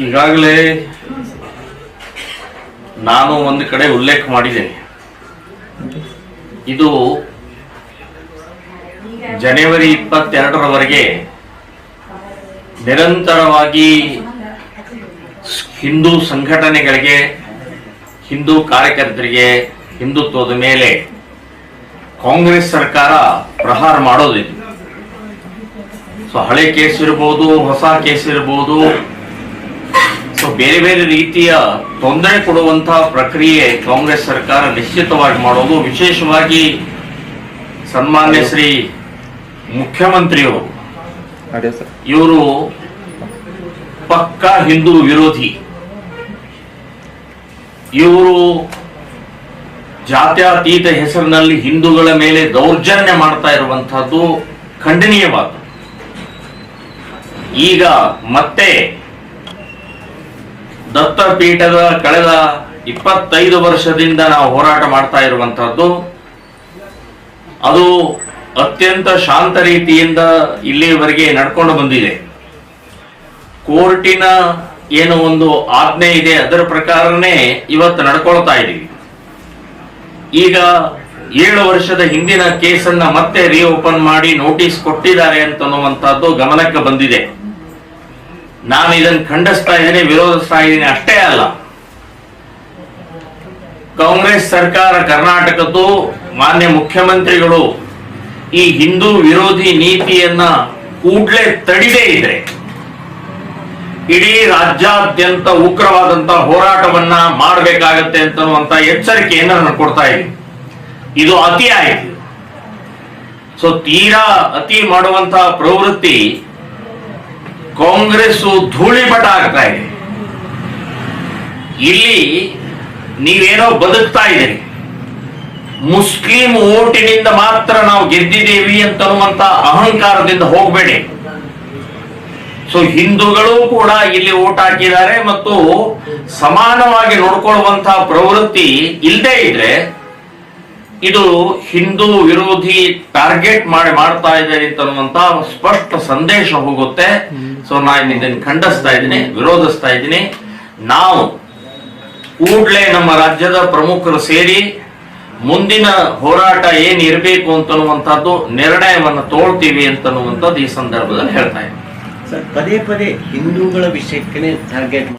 ಈಗಾಗಲೇ ನಾನು ಒಂದು ಕಡೆ ಉಲ್ಲೇಖ ಮಾಡಿದ್ದೇನೆ. ಇದು ಜನವರಿ ಇಪ್ಪತ್ತೆರಡರವರೆಗೆ ನಿರಂತರವಾಗಿ ಹಿಂದೂ ಸಂಘಟನೆಗಳಿಗೆ, ಹಿಂದೂ ಕಾರ್ಯಕರ್ತರಿಗೆ ಹಿಂದುತ್ವದ ಮೇಲೆ ಕಾಂಗ್ರೆಸ್ ಸರ್ಕಾರ ಪ್ರಹಾರ ಮಾಡೋದಿದೆ ಸೊ ಹಳೆ ಕೇಸ್ ಇರ್ಬೋದು ಹೊಸ ಕೇಸ್ ಇರ್ಬೋದು. ಸೊ ಬೇರೆ ಬೇರೆ ರೀತಿಯ ತೊಂದರೆ ಕೊಡುವಂತಹ ಪ್ರಕ್ರಿಯೆ ಕಾಂಗ್ರೆಸ್ ಸರ್ಕಾರ ನಿಶ್ಚಿತವಾಗಿ ಮಾಡೋದು. ವಿಶೇಷವಾಗಿ ಸನ್ಮಾನ್ಯ ಶ್ರೀ ಮುಖ್ಯಮಂತ್ರಿಯವರು. ಇವರು ಪಕ್ಕಾ ಹಿಂದೂ ವಿರೋಧಿ. ಇವರು ಜಾತ್ಯತೀತ ಹೆಸರಿನಲ್ಲಿ ಹಿಂದೂಗಳ ಮೇಲೆ ದೌರ್ಜನ್ಯ ಮಾಡ್ತಾ ಇರುವಂತಹದ್ದು ಖಂಡನೀಯವಾದ ಈಗ ಮತ್ತೆ ದತ್ತಪೀಠದ ಕಳೆದ ಇಪ್ಪತ್ತೈದು ವರ್ಷದಿಂದ ನಾವು ಹೋರಾಟ ಮಾಡ್ತಾ ಇರುವಂತಹದ್ದು. ಅದು ಅತ್ಯಂತ ಶಾಂತ ರೀತಿಯಿಂದ ಇಲ್ಲಿಯವರೆಗೆ ನಡ್ಕೊಂಡು ಬಂದಿದೆ. ಕೋರ್ಟಿನ ಏನು ಒಂದು ಆಜ್ಞೆ ಇದೆ, ಅದರ ಪ್ರಕಾರನೇ ಇವತ್ತು ನಡ್ಕೊಳ್ತಾ ಇದ್ದೀವಿ ಈಗ ಏಳು ವರ್ಷದ ಹಿಂದಿನ ಕೇಸನ್ನ ಮತ್ತೆ ರಿಓಪನ್ ಮಾಡಿ ನೋಟಿಸ್ ಕೊಟ್ಟಿದ್ದಾರೆ ಅಂತನ್ನುವಂತಹದ್ದು ಗಮನಕ್ಕೆ ಬಂದಿದೆ. ನಾನು ಇದನ್ನು ಖಂಡಿಸ್ತಾ ಇದ್ದೀನಿ, ವಿರೋಧಿಸ್ತಾ ಇದ್ದೀನಿ, ಅಷ್ಟೇ ಅಲ್ಲ. ಕಾಂಗ್ರೆಸ್ ಸರ್ಕಾರ ಕರ್ನಾಟಕದ್ದು ಮಾನ್ಯ ಮುಖ್ಯಮಂತ್ರಿಗಳು ಈ ಹಿಂದೂ ವಿರೋಧಿ ನೀತಿಯನ್ನ ಕೂಡಲೇ ತಡಿದೇ ಇದ್ರೆ, ಇಡೀ ರಾಜ್ಯಾದ್ಯಂತ ಉಗ್ರವಾದಂತ ಹೋರಾಟವನ್ನ ಮಾಡಬೇಕಾಗತ್ತೆ ಅಂತನ್ನುವಂತ ಎಚ್ಚರಿಕೆಯನ್ನು ನಾನು ಕೊಡ್ತಾ ಇದ್ದೀನಿ. ಇದು ಅತಿ ಆಯ್ತು. ಸೊ, ತೀರಾ ಅತಿ ಮಾಡುವಂತಹ ಪ್ರವೃತ್ತಿ ಕಾಂಗ್ರೆಸ್ ಧೂಳಿಪಟ ಆಗ್ತಾ ಇದೆ. ಇಲ್ಲಿ ನೀವೇನೋ ಬದುಕ್ತಾ ಇದ್ದೀರಿ ಮುಸ್ಲಿಂ ಓಟಿನಿಂದ ಮಾತ್ರ ನಾವು ಗೆದ್ದಿದ್ದೇವೆ ಅಂತನ್ನುವಂತ ಅಹಂಕಾರದಿಂದ ಹೋಗಬೇಡಿ. ಸೊ ಹಿಂದೂಗಳು ಕೂಡ ಇಲ್ಲಿ ಓಟ್ ಹಾಕಿದ್ದಾರೆ ಮತ್ತು ಸಮಾನವಾಗಿ ನೋಡ್ಕೊಳ್ಳುವಂತಹ ಪ್ರವೃತ್ತಿ ಇಲ್ಲದೆ ಇದ್ರೆ ಇದು ಹಿಂದೂ ವಿರೋಧಿ ಟಾರ್ಗೆಟ್ ಮಾಡಿ ಮಾಡ್ತಾ ಇದ್ದಾರೆ ಅಂತನ್ನುವಂತ ಸ್ಪಷ್ಟ ಸಂದೇಶ ಹೋಗುತ್ತೆ. ಸೊ ನಾನು ಇದನ್ನು ಖಂಡಿಸ್ತಾ ಇದ್ದೀನಿ, ವಿರೋಧಿಸ್ತಾ ಇದ್ದೀನಿ. ನಾವು ಕೂಡಲೇ ನಮ್ಮ ರಾಜ್ಯದ ಪ್ರಮುಖರು ಸೇರಿ ಮುಂದಿನ ಹೋರಾಟ ಏನ್ ಇರಬೇಕು ಅಂತನ್ನುವಂಥದ್ದು, ನಿರ್ಣಯವನ್ನು ತೋಳ್ತೀವಿ ಅಂತನ್ನುವಂಥದ್ದು ಈ ಸಂದರ್ಭದಲ್ಲಿ ಹೇಳ್ತಾ ಇದ್ದೀನಿ. ಪದೇ ಪದೇ ಹಿಂದೂಗಳ ವಿಷಯಕ್ಕೆ ಟಾರ್ಗೆಟ್